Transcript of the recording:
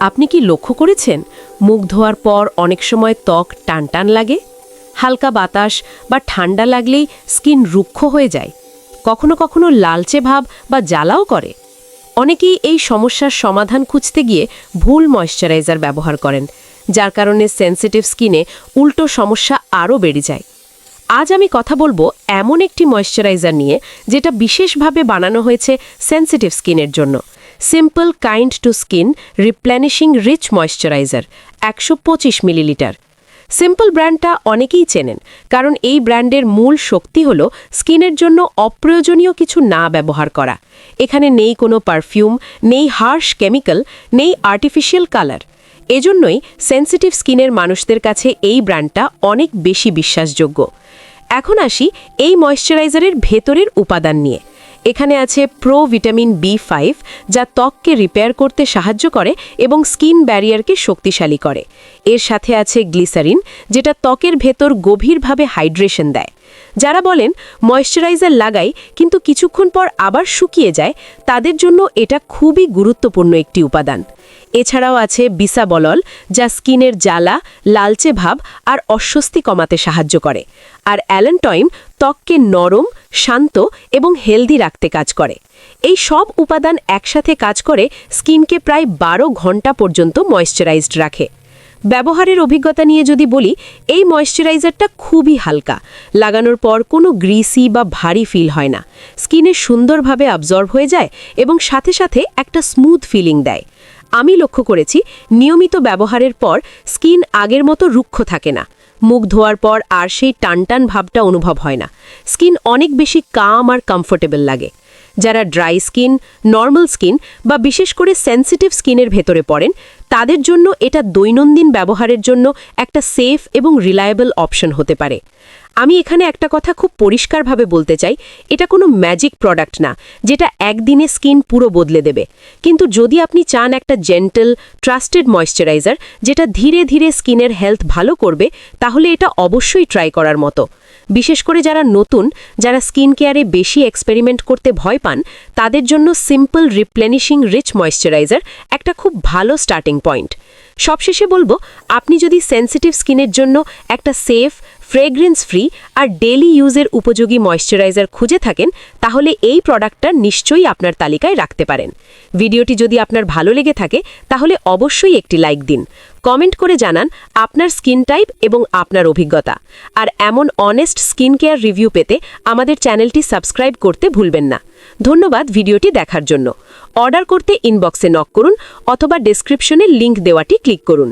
আপনি কি লক্ষ্য করেছেন? মুখ ধোয়ার পর অনেক সময় ত্বক টানটান লাগে? হালকা বাতাস বা ঠান্ডা লাগলেই স্কিন রুক্ষ হয়ে যায়। কখনো কখনো লালচে ভাব বা জ্বালাও করে। অনেকেই এই সমস্যার সমাধান খুঁজতে গিয়ে ভুল ময়শ্চারাইজার ব্যবহার করেন, যার কারণে সেন্সিটিভ স্কিনে উল্টো সমস্যা আরও বেড়ে যায়। আজ আমি কথা বলব এমন একটি ময়শ্চারাইজার নিয়ে, যেটা বিশেষভাবে বানানো হয়েছে সেন্সিটিভ স্কিনের জন্য। Simple kind to skin replenishing rich moisturiser একশো পঁচিশ মিলিলিটার সিম্পল ব্র্যান্ডটা অনেকেই চেনেন, কারণ এই ব্র্যান্ডের মূল শক্তি হল স্কিনের জন্য অপ্রয়োজনীয় কিছু না ব্যবহার করা। এখানে নেই কোনো পারফিউম, নেই হার্শ কেমিক্যাল, নেই আর্টিফিশিয়াল কালার। এজন্যই সেন্সিটিভ স্কিনের মানুষদের কাছে এই ব্র্যান্ডটা অনেক বেশি বিশ্বাসযোগ্য। এখন আসি এই ময়শ্চারাইজারের ভেতরের উপাদান নিয়ে। এখানে আছে প্রো ভিটামিন বি ফাইভ যা ত্বককে রিপেয়ার করতে সাহায্য করে এবং স্কিন ব্যারিয়ারকে শক্তিশালী করে। এর সাথে আছে গ্লিসারিন যেটা ত্বকের ভেতর গভীরভাবে হাইড্রেশন দেয়। যারা বলেন, ময়শ্চারাইজার লাগাই, কিন্তু কিছুক্ষণ পর আবার শুকিয়ে যায় তাদের জন্য এটা খুবই গুরুত্বপূর্ণ একটি উপাদান। এছাড়াও আছে বিসাবলল যা স্কিনের জ্বালা, লালচে ভাব আর অস্বস্তি কমাতে সাহায্য করে। আর অ্যালেন্টয়েম ত্বককে নরম শান্ত এবং হেলদি রাখতে কাজ করে। এই সব উপাদান একসাথে কাজ করে স্কিনকে প্রায় বারো ঘণ্টা পর্যন্ত ময়শ্চারাইজড রাখে। ব্যবহারের অভিজ্ঞতা নিয়ে যদি বলি, এই ময়শ্চারাইজারটা খুবই হালকা। লাগানোর পর কোনো গ্রিসি বা ভারী ফিল হয় না। স্কিনে সুন্দরভাবে অবজর্ভ হয়ে যায় এবং সাথে সাথে একটা স্মুথ ফিলিং দেয়। আমি লক্ষ্য করেছি, নিয়মিত ব্যবহারের পর স্কিন আগের মতো রুক্ষ থাকে না। মুখ ধোয়ার পর আর সেই টানটান ভাবটা অনুভব হয় না। স্কিন অনেক বেশি কাম আর কমফোর্টেবল লাগে। যারা ড্রাই স্কিন, নর্মাল স্কিন বা বিশেষ করে সেন্সিটিভ স্কিনের ভেতরে পড়েন, তাদের জন্য এটা দৈনন্দিন ব্যবহারের জন্য একটা সেফ এবং রিলায়েবল অপশন হতে পারে। আমি এখানে একটা কথা খুব পরিষ্কারভাবে বলতে চাই, এটা কোনো ম্যাজিক প্রোডাক্ট না, যেটা একদিনে স্কিন পুরো বদলে দেবে। কিন্তু যদি আপনি চান একটা জেন্টল, ট্রাস্টেড ময়শ্চারাইজার, যেটা ধীরে ধীরে স্কিনের হেলথ ভালো করবে, তাহলে এটা অবশ্যই ট্রাই করার মতো। বিশেষ করে যারা নতুন, যারা স্কিন কেয়ারে বেশি এক্সপেরিমেন্ট করতে ভয় পান, তাদের জন্য সিম্পল রিপ্লেনিশিং রিচ ময়শ্চারাইজার একটা খুব ভালো স্টার্টিং পয়েন্ট সবশেষে বলব, আপনি যদি সেন্সিটিভ স্কিনের জন্য একটা সেফ ফ্রেগ্রেন্স ফ্রি আর ডেলি ইউজের উপযোগী ময়শ্চারাইজার খুঁজে থাকেন, তাহলে এই প্রোডাক্টটা নিশ্চয়ই আপনার তালিকায় রাখতে পারেন। ভিডিওটি যদি আপনার ভালো লেগে থাকে, তাহলে অবশ্যই একটি লাইক দিন। কমেন্ট করে জানান আপনার স্কিন টাইপ এবং আপনার অভিজ্ঞতা। আর এমন অনেস্ট স্কিন কেয়ার রিভিউ পেতে আমাদের চ্যানেলটি সাবস্ক্রাইব করতে ভুলবেন না। ধন্যবাদ ভিডিওটি দেখার জন্য। অর্ডার করতে ইনবক্সে নক করুন অথবা ডেসক্রিপশনে লিংক দেওয়াটি ক্লিক করুন।